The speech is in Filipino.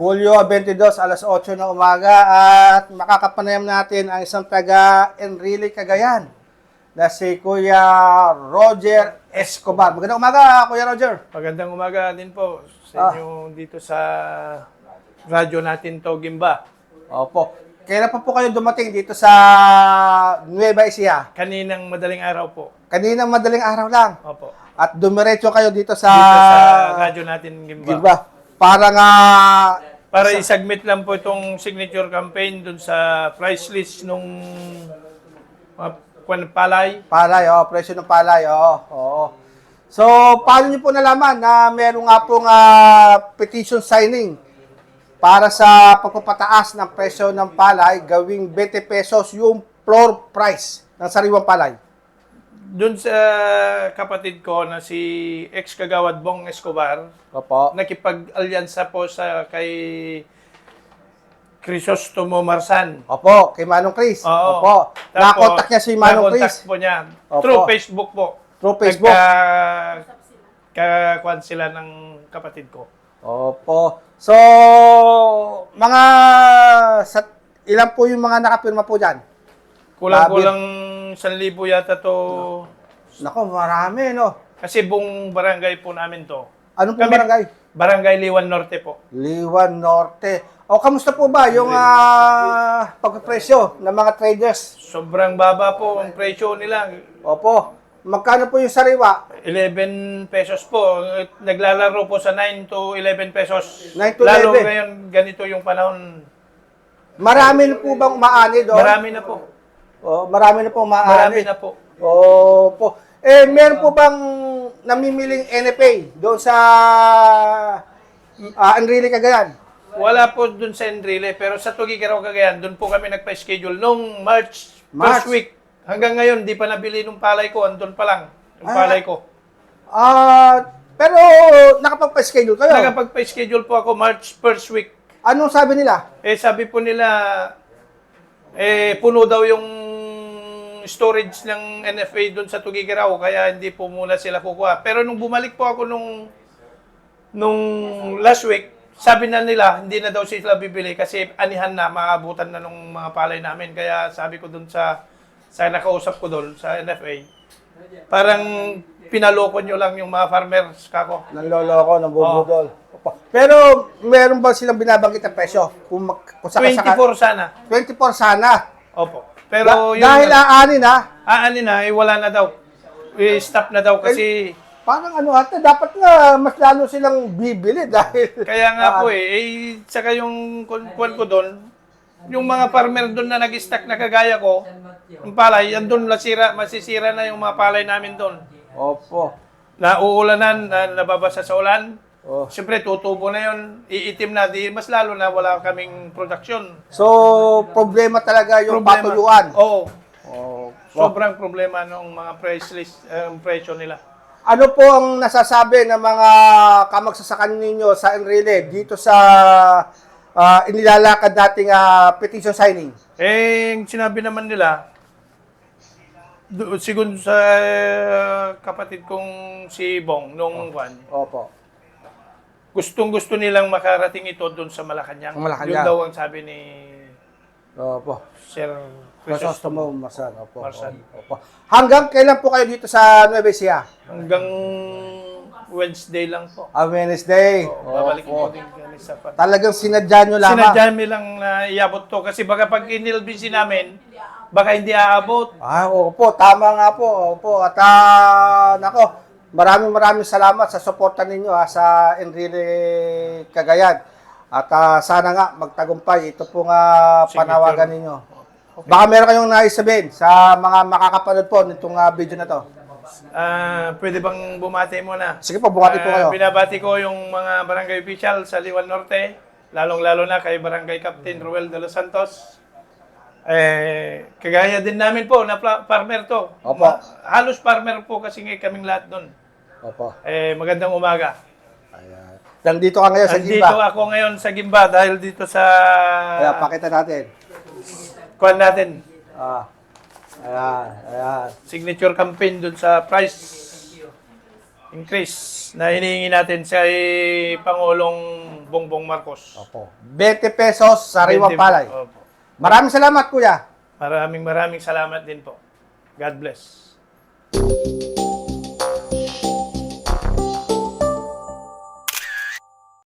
Hulyo 22, alas 8 ng umaga at makakapanayam natin ang isang taga Enrile Cagayan na si Kuya Roger Escobar. Magandang umaga, Kuya Roger. Magandang umaga din po Ah. sa inyo dito sa radyo natin to Gimba. Opo. Kailan pa po kayo dumating dito sa Nueva Ecija? Kaninang madaling araw po. Kanina madaling araw lang. Opo. At dumiretso kayo dito sa, Dito sa radyo natin Gimba. Gilba. Para nga Para isubmit lang po itong signature campaign dun sa price list nung mga kwan palay. palay, oh, presyo ng palay, oh. Oo. So, paano niyo po nalaman na meron nga pong ah, petition signing para sa pagpapataas ng presyo ng palay gawing 20 pesos yung floor price ng sariwang palay? Dun sa kapatid ko na si ex-kagawad Bong Escobar, Opo. nakipag-alyansa po sa kay Crisostomo Marsan. Opo, kay Manong Chris. Oo. Opo. Nakontak niya si Manong Chris. Nakontak po niya. Opo. Through Facebook po. Through Facebook. Nagka, kakwan sila ng kapatid ko. Opo. So, mga sa, ilan po yung mga nakapirma po dyan? Kulang-kulang 1,000 yata to. Nako, marami, no? Kasi buong barangay po namin to. Anong po Kami- barangay? Barangay Liwan Norte po. Liwan Norte. O, kamusta po ba yung ah, pagpresyo ng mga traders? Sobrang baba po ang presyo nila. Opo. Magkano po yung sariwa? 11 pesos po. Naglalaro po sa 9 to 11 pesos. 9 to Lalo 11. ngayon, ganito yung panahon. Marami na po bang maani doon? Marami na po. Oh, marami na po maani. Marami na po. Opo. Eh, meron po bang namimiling NFA doon sa uh, Enrile Cagayan? Wala po dun sa Enrile, pero sa Tugigaraw Cagayan, dun po kami nagpa-schedule nung March, March. first week. Hanggang ngayon, di pa nabili nung palay ko, andun pa lang, yung Ah. palay ko. Ah, pero nakapagpa-schedule kayo. Nakapagpa-schedule po ako March first week. Anong sabi nila? Eh, sabi po nila, eh, puno daw yung storage ng NFA dun sa Tugigaraw, kaya hindi po muna sila kukuha. Pero nung bumalik po ako nung, nung last week, sabi na nila, hindi na daw sila bibili kasi anihan na, maabutan na nung mga palay namin. Kaya sabi ko dun sa, sa nakausap ko dun sa NFA, parang pinaloko nyo lang yung mga farmers kako. Nanloloko, nabubudol. Opo. Pero meron ba silang binabanggit na presyo? Kung, mag, kung saka, 24 sana. 24 sana. Opo. Pero Da- yung dahil aani na, aanin na, eh, wala na daw. I-stop na daw kasi parang ano ata, dapat nga mas lalo silang bibili dahil... kaya nga po eh, eh saka yung kun- kuwan ko doon, yung mga farmer doon na nag-stack na kagaya ko, yung palay, andun lasira, masisira na yung mga palay namin doon. Opo. Na uulanan, na nababasa sa ulan. Oh. Siyempre, tutubo na yun, iitim na, di mas lalo na wala kaming production. So, problema talaga yung patuyuan. Oo. Oh. Sobrang problema ng mga price list, eh, presyo nila. Ano po ang nasasabi ng mga kamagsasakan ninyo sa Enrile dito sa ah, inilalakad nating ah, petition signing? Eh, yung sinabi naman nila, do, sigun sa eh, kapatid kong si Bong nung one, Opo. Gustong gusto nilang makarating ito doon sa Malacanang. Sa Malacanang. Yun daw ang sabi ni Opo. Sir Crisostomo. Marsan. Opo. Marsan. Opo. Hanggang kailan po kayo dito sa Nueva Ecija? Hanggang Wednesday lang po. Ah, Wednesday. Babalik Opo. po din kami sa pat. Talagang sinadya nyo lamang. Sinadya mi lang na iabot to kasi baka pag inilbisi namin, baka hindi aabot. Ah, opo, tama nga po. Opo, at ah, nako, maraming maraming salamat sa suporta ninyo ha, sa Enrile Cagayan. At ah, sana nga magtagumpay ito pong ah, Signature. panawagan ninyo. Baka meron kayong nais sabihin sa mga makakapanood po nitong ah, video na to. Ah, pwede bang bumati muna? Sige po, bumati po Ah, kayo. binabati ko yung mga barangay official sa Liwan Norte, lalong-lalo na kay Barangay Captain Ruel de los Santos. Eh, kagaya din namin po na pla- farmer to. Opo. Ma- halos farmer po kasi nga kaming lahat doon. Opo. Eh, magandang umaga. Ayan. Nandito ka ngayon sa Andito Gimba. ako ngayon sa Gimba dahil dito sa Kaya pakita natin. kuan natin, Ah. Ayan, ayan. signature campaign doon sa price increase na hinihingi natin sa Pangulong Bongbong Marcos. Opo. 20 pesos sariwang 20 palay. Opo. Maraming salamat, kuya. Maraming maraming salamat din po. God bless.